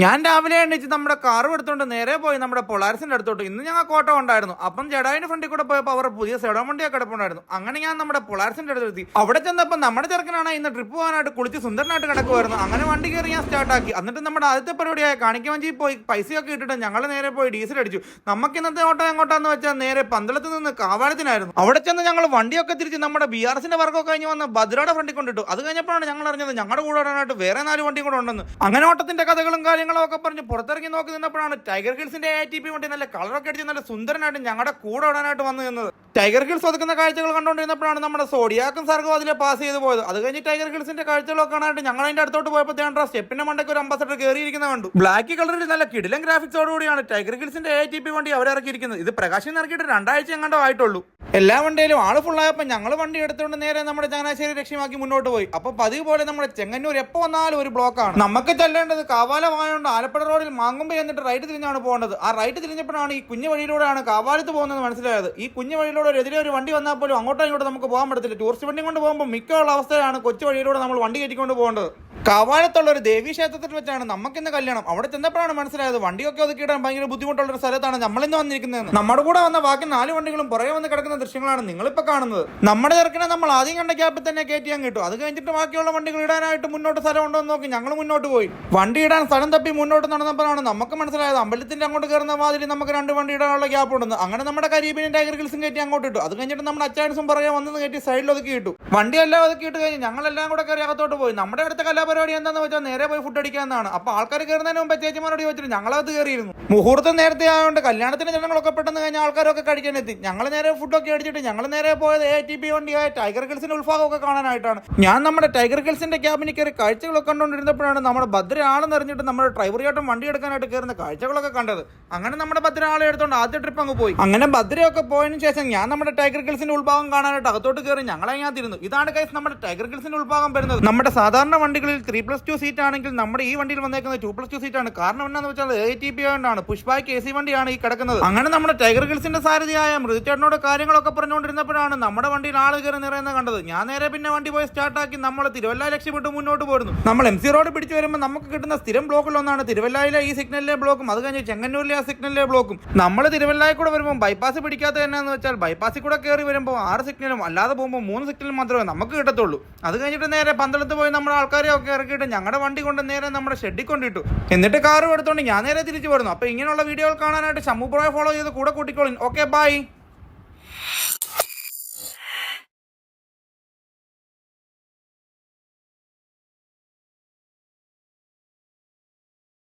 ഞാൻ രാവിലെ എണ്ണിച്ച് നമ്മുടെ കാർ എടുത്തോണ്ട് നേരെ പോയി നമ്മുടെ പൊളാരസിന്റെ അടുത്തോട്ട്. ഇന്ന് ഞങ്ങൾ കോട്ടം ഉണ്ടായിരുന്നു. അപ്പം ജഡായിന്റെ ഫണ്ടി കൂടെ പോയപ്പോൾ അവർ പുതിയ സെഡോ വണ്ടിയൊക്കെ കിടപ്പുണ്ടായിരുന്നു അങ്ങനെ ഞാൻ നമ്മുടെ പൊളാരസിന്റെ അടുത്ത് എത്തി. അവിടെ ചെന്നപ്പോൾ നമ്മുടെ ചെറുക്കനാണ് ഇന്ന് ട്രിപ്പ് പോകാനായിട്ട് കുളിച്ച് സുന്ദരനായിട്ട് കിടക്കുമായിരുന്നു അങ്ങനെ വണ്ടി കയറി ഞാൻ സ്റ്റാർട്ടാക്കി എന്നിട്ട് നമ്മുടെ ആദ്യത്തെ പരിപാടിയായ കാണിക്കവഞ്ചി പോയി പൈസയൊക്കെ ഇട്ടിട്ട് ഞങ്ങൾ നേരെ പോയി ഡീസൽ അടിച്ചു. നമുക്ക് ഇന്നത്തെ ഓട്ടോ എങ്ങോട്ടാന്ന് വെച്ചാൽ നേരെ പന്തളത്ത് നിന്ന് കാവാലത്തിനായിരുന്നു. അവിടെ ചെന്ന് ഞങ്ങൾ വണ്ടിയൊക്കെ തിരിച്ച് നമ്മുടെ ബി ആർ എസിന്റെ വർക്കൊക്കെ കഴിഞ്ഞ് വന്ന് ഭദ്രയുടെ ഫ്രണ്ടിൽ കൊണ്ടിട്ടു. അത് കഴിഞ്ഞപ്പോഴാണ് ഞങ്ങൾ അറിഞ്ഞത് ഞങ്ങളുടെ കൂടെ ഓടാനായിട്ട് വേറെ നാല് വണ്ടിയും കൂടെ ഉണ്ടെന്ന്. അങ്ങനെ ഓട്ടത്തിന്റെ കഥകളും കാര്യങ്ങളും ഒക്കെ പറഞ്ഞ് പുറത്തിറങ്ങി നോക്കി നിന്നപ്പോഴാണ് ടൈഗർ ഹിൽസിന്റെ എ ടി പി വണ്ടി നല്ല കളറൊക്കെ അടിച്ച് നല്ല സുന്ദരനായിട്ട് ഞങ്ങളുടെ കൂടെ ഓടാനായിട്ട് വന്നു നിന്നത്. ടൈഗർ ഹിൽസ് ഒതുക്കുന്ന കാഴ്ചകൾ കണ്ടുകൊണ്ടിരുന്നപ്പോഴാണ് നമ്മുടെ സോഡിയാക്കും സർഗം അതിലെ പാസ് ചെയ്ത് പോയത്. അത് കഴിഞ്ഞ് ടൈഗർ ഹിൽസിന്റെ കാഴ്ചകളൊക്കെ കാണാനായിട്ട് ഞങ്ങൾ അതിന്റെ അടുത്തോട്ട് പോയപ്പോഴത്തെ സ്റ്റെപ്പിന്റെ മണ്ടയ്ക്ക് ഒരു അംബാസഡർ കയറിയിരിക്കുന്ന കണ്ടു. ബ്ലാക്ക് കളറിൽ നല്ല കിടിലൻ ഗ്രാഫിക്സോടുകൂടിയാണ് ടൈഗർ ഹിൽസിന്റെ എ ടി പി വണ്ടി അവർ ഇറക്കിയിരിക്കുന്നത് ഇത് പ്രകാശം ഇറക്കിയിട്ട് രണ്ടാഴ്ച എങ്ങാണ്ടോ ആയിട്ടുള്ളൂ. എല്ലാ വണ്ടിയിലും ആൾ ഫുള്ളായപ്പോൾ ഞങ്ങൾ വണ്ടി എടുത്തുകൊണ്ട് നേരെ നമ്മുടെ ചങ്ങനാശ്ശേരി ലക്ഷ്യമാക്കി മുന്നോട്ട് പോയി. അപ്പൊ പതിവ് പോലെ നമ്മുടെ ചെങ്ങന്നൂർ എപ്പോ വന്നാലും ഒരു ബ്ലോക്കാണ് നമുക്ക് ചെല്ലേണ്ടത് കാവാലമായോണ്ട് ആലപ്പുഴ റോഡിൽ മാങ്ങുമ്പ് എന്നിട്ട് റൈറ്റ് തിരിഞ്ഞാണ് പോകേണ്ടത്. ആ റൈറ്റ് തിരിഞ്ഞപ്പോഴാണ് ഈ കുഞ്ഞു വഴിയിലൂടെയാണ് കാവാലത്ത് പോകുന്നത് മനസ്സിലായത്. ഈ കുഞ്ഞു വഴിയിലൂടെ ഒരു എതിരെ ഒരു വണ്ടി വന്നാൽ പോലും അങ്ങോട്ടും ഇങ്ങോട്ടും നമുക്ക് പോകാൻ പറ്റത്തില്ല. ടൂറിസ്റ്റ് വണ്ടി കൊണ്ട് പോകുമ്പോൾ മിക്കുള്ള അവസ്ഥയാണ് കൊച്ചു വഴിയിലൂടെ നമ്മൾ വണ്ടി കയറ്റിക്കൊണ്ട് പോകേണ്ടത്. കാവാലത്തുള്ള ഒരു ദേവീ ക്ഷേത്രത്തിൽ വെച്ചാണ് നമുക്കിന്ന് കല്യാണം. അവിടെ ചെന്നപ്പോഴാണ് മനസ്സിലായത് വണ്ടിയൊക്കെ ഒതുക്കിയിടാൻ ഭയങ്കര ബുദ്ധിമുട്ടുള്ള ഒരു സ്ഥലത്താണ് നമ്മളിന്ന് വന്നിരിക്കുന്നത് നമ്മുടെ കൂടെ വന്ന ബാക്കി നാല് വണ്ടികളും പുറകെ വന്ന് കിടക്കുന്ന ദൃശ്യങ്ങളാണ് നിങ്ങളിപ്പോൾ കാണുന്നത്. നമ്മുടെ തിരക്കിനെ നമ്മൾ ആദ്യം കണ്ട ക്യാപ്പിൽ തന്നെ കയറ്റിയാൻ കിട്ടും അത് കഴിഞ്ഞിട്ട് ബാക്കിയുള്ള വണ്ടികൾ ഇടാനായിട്ട് മുന്നോട്ട് സ്ഥലം ഉണ്ടോ എന്ന് നോക്കി ഞങ്ങൾ മുന്നോട്ട് പോയി. വണ്ടി ഇടാൻ സ്ഥലം തപ്പി മുന്നോട്ട് നടന്നപ്പോഴാണ് നമുക്ക് മനസ്സിലായത് അമ്പലത്തിന്റെ അങ്ങോട്ട് കയറുന്ന വാതിൽ നമുക്ക് രണ്ട് വണ്ടി ഇടാനുള്ള ഗ്യാപ്പ് ഉണ്ടെന്ന്. അങ്ങനെ നമ്മുടെ കരീബിനും ടൈഗർ ഹിൽസും കയറ്റി അങ്ങോട്ട് ഇട്ടു. അത് കഴിഞ്ഞിട്ട് നമ്മുടെ അച്ചാൻസും പുറകെ വന്നത് കയറ്റി സൈഡിൽ ഒതുക്കി ഇട്ടു. വണ്ടി എല്ലാം ഒതുക്കി ഇട്ട് കഴിഞ്ഞ് ഞങ്ങളെല്ലാം കൂടെ കയറി അകത്തോട്ട് പോയി. നമ്മുടെ അടുത്ത കലാപരിപാടി എന്താണെന്ന് വെച്ചാൽ നേരെ പോയി ഫുഡ് അടിക്കാന്നാണ്. അപ്പൊ ആൾക്കാർ കയറുന്നതിന് മുമ്പ് ചേച്ചിമാരോട് ചോദിച്ചിട്ട് ഞങ്ങളത് കയറിയിരുന്നു മുഹൂർത്തം നേരത്തെ ആയതുകൊണ്ട് കല്യാണത്തിന് ജനങ്ങളൊക്കെ പെട്ടെന്ന് കഴിഞ്ഞാൽ ആൾക്കാരൊക്കെ കഴിക്കാനെത്തി. ഞങ്ങൾ നേരെ ഫുഡൊക്കെ അടിച്ചിട്ട് ഞങ്ങൾ നേരെ പോയത് എ ടി പി വണ്ടിയായ ടൈഗർ ഹിൽസിന്റെ ഉത്ഭാഗമൊക്കെ കാണാനായിട്ടാണ്. ഞാൻ നമ്മുടെ ടൈഗർ ഹിൽസിന്റെ ക്യാബിനിൽ കയറി കാഴ്ചകളൊക്കെ കണ്ടുകൊണ്ടിരുന്നപ്പോഴാണ് നമ്മുടെ ഭദ്ര ആളെന്ന് അറിഞ്ഞിട്ട് നമ്മുടെ ഡ്രൈവർ ചേട്ടൻ വണ്ടി എടുക്കാനായിട്ട് കയറുന്ന കാഴ്ചകളൊക്കെ കണ്ടത്. അങ്ങനെ നമ്മുടെ ഭദ്ര ആളെ എടുത്തോണ്ട് ആദ്യ ട്രിപ്പ് അങ്ങ് പോയി. അങ്ങനെ ഭദ്രയൊക്കെ പോയതിനു ശേഷം ഞാൻ നമ്മുടെ ടൈഗർ ഹിൽസിന്റെ ഉത്ഭാഗം കാണാനായിട്ട് അകത്തോട്ട് കയറി ഞങ്ങളെ തിരുന്നു ഇതാണ് കൈസ് നമ്മുടെ ടൈഗർ ഹിൽസിന്റെ ഉത്ഭാഗം വരുന്നത്. നമ്മുടെ സാധാരണ വണ്ടികളിൽ ത്രീ പ്ലസ് ടു സീറ്റ് ആണെങ്കിൽ നമ്മുടെ ഈ വണ്ടിയിൽ വന്നേക്കുന്നത് ടു പ്ലസ് ടു സീറ്റ് ആണ്. കാരണം എന്താണെന്ന് വെച്ചാൽ എ ടി പി ആയതുകൊണ്ടാണ് പുഷ്പായ്ക്ക് എ സി വണ്ടിയാണ് ഈ കിടക്കുന്നത്. അങ്ങനെ നമ്മുടെ ടൈഗർ ഹിൽസിന്റെ സാരഥിയായ മൃതിച്ചേട്ടനോട് കാര്യങ്ങളൊക്കെ പറഞ്ഞുകൊണ്ടിരുന്നപ്പോഴാണ് നമ്മുടെ വണ്ടിയിൽ ആൾ കയറി നിറയുന്നത് കണ്ടത്. ഞാൻ നേരെ പിന്നെ വണ്ടി പോയി സ്റ്റാർട്ടാക്കി നമ്മൾ തിരുവല്ല ലക്ഷ്യപ്പെട്ട് മുന്നോട്ട് പോരുന്നു. നമ്മൾ എം സി റോഡ് പിടിച്ചു വരുമ്പോൾ നമുക്ക് കിട്ടുന്ന സ്ഥിരം ബ്ലോക്കിൽ ഒന്നാണ് തിരുവല്ലയിലെ ഈ സിഗ്നലിലെ ബ്ലോക്കും അത് കഴിഞ്ഞ് ചെങ്ങന്നൂരിലെ ആ സിഗ്നലിലെ ബ്ലോക്കും നമ്മൾ തിരുവല്ലയിൽ കൂടെ വരുമ്പോൾ ബൈപ്പാസ് പിടിക്കാത്ത എന്നാന്ന് വെച്ചാൽ ബൈപ്പാസിൽ കൂടെ കയറി വരുമ്പോൾ ആറ് സിഗ്നലും അല്ലാതെ പോകുമ്പോൾ മൂന്ന് സിഗ്നലും മാത്രമേ നമുക്ക് കിട്ടത്തുള്ളൂ. അത് കഴിഞ്ഞിട്ട് നേരെ പന്തളത്ത് പോയി നമ്മുടെ ആൾക്കാരെ ഒക്കെ ഇറക്കിയിട്ട് ഞങ്ങളുടെ വണ്ടി കൊണ്ട് നേരെ നമ്മുടെ ഷെഡി കൊണ്ടിട്ടു. എന്നിട്ട് കാർ എടുത്തോണ്ട് ഞാൻ നേരെ തിരിച്ചു വരുന്നു. അപ്പോൾ ഇങ്ങനെയുള്ള വീഡിയോകൾ കാണാനായിട്ട് ഷമ്മു പ്രോയെ ഫോളോ ചെയ്ത് കൂടെ കൂട്ടിക്കോളിൻ. Okay bye